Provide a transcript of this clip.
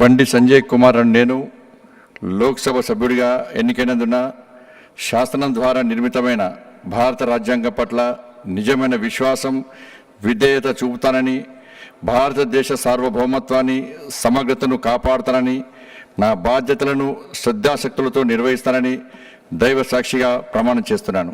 బండి సంజయ్ కుమార్ అని నేను లోక్సభ సభ్యుడిగా ఎన్నికైనందున శాసనం ద్వారా నిర్మితమైన భారత రాజ్యాంగం పట్ల నిజమైన విశ్వాసం విధేయత చూపుతానని భారతదేశ సార్వభౌమత్వాన్ని సమగ్రతను కాపాడుతానని నా బాధ్యతలను శ్రద్ధాశక్తులతో నిర్వహిస్తానని దైవ సాక్షిగా ప్రమాణం చేస్తున్నాను.